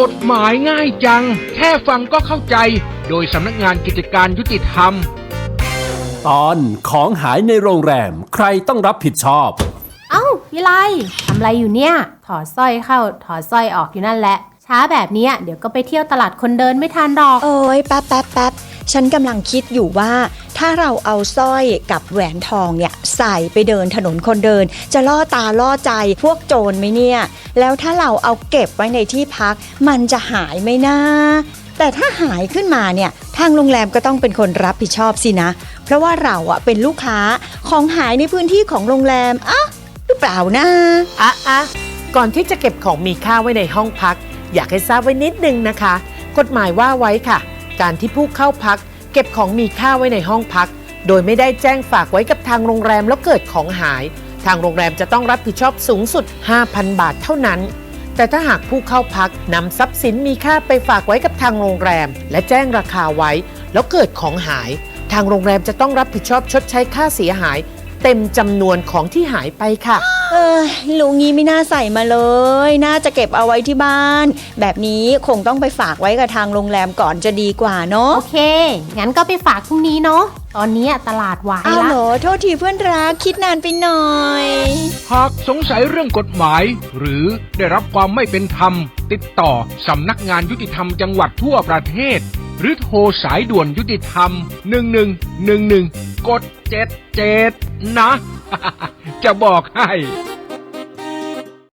กฎหมายง่ายจัง แค่ฟังก็เข้าใจ โดยสำนักงานกิจการยุติธรรม ตอนของหายในโรงแรมใครต้องรับผิดชอบ เอ้าวิไลทำอะไรอยู่เนี่ย ถอดสร้อยเข้า ถอดสร้อยออกอยู่นั่นแหละ ช้าแบบเนี้ยเดี๋ยวก็ไปเที่ยวตลาดคนเดินไม่ทันดอก โอ้ยแป๊บแป๊บแป๊บฉันกำลังคิดอยู่ว่า ถ้าเราเอาสร้อยกับแหวนทองเนี่ยใส่ไปเดินถนนคนเดิน จะล่อตาล่อใจพวกโจรไหมเนี่ย แล้วถ้าเราเอาเก็บไว้ในที่พัก มันจะหายไหมนะแต่ถ้าหายขึ้นมาเนี่ยทางโรงแรมก็ต้องเป็นคนรับผิดชอบสินะ เพราะว่าเราอะเป็นลูกค้าของหายในพื้นที่ของโรงแรมอะหรือเปล่านะอะอะก่อนที่จะเก็บของมีค่าไว้ในห้องพัก อยากให้ทราบไว้นิดนึงนะคะ กฎหมายว่าไว้ค่ะ การที่ผู้เข้าพัก เก็บของมีค่าไว้ในห้องพัก โดยไม่ได้แจ้งฝากไว้กับทางโรงแรมแล้วเกิดของหาย ทางโรงแรมจะต้องรับผิดชอบสูงสุด 5,000 บาทเท่านั้น แต่ถ้าหากผู้เข้าพักนำทรัพย์สินมีค่าไปฝากไว้กับทางโรงแรม และแจ้งราคาไว้ แล้วเกิดของหาย ทางโรงแรมจะต้องรับผิดชอบชดใช้ค่าเสียหาย เต็มจำนวนของที่หายไปค่ะ เออลุงงี้ไม่น่าใส่มาเลย น่าจะเก็บเอาไว้ที่บ้าน แบบนี้คงต้องไปฝากไว้กับทางโรงแรมก่อนจะดีกว่าเนาะโอเค งั้นก็ไปฝากพรุ่งนี้เนาะ ตอนเนี้ยตลาดวายอ้าวละ เหรอโทษทีเพื่อนรักคิดนานไปหน่อย หากสงสัยเรื่องกฎหมาย หรือได้รับความไม่เป็นธรรม ติดต่อสำนักงานยุติธรรมจังหวัดทั่วประเทศ หรือโทรสายด่วนยุติธรรม 1111กด77นะ จะบอกให้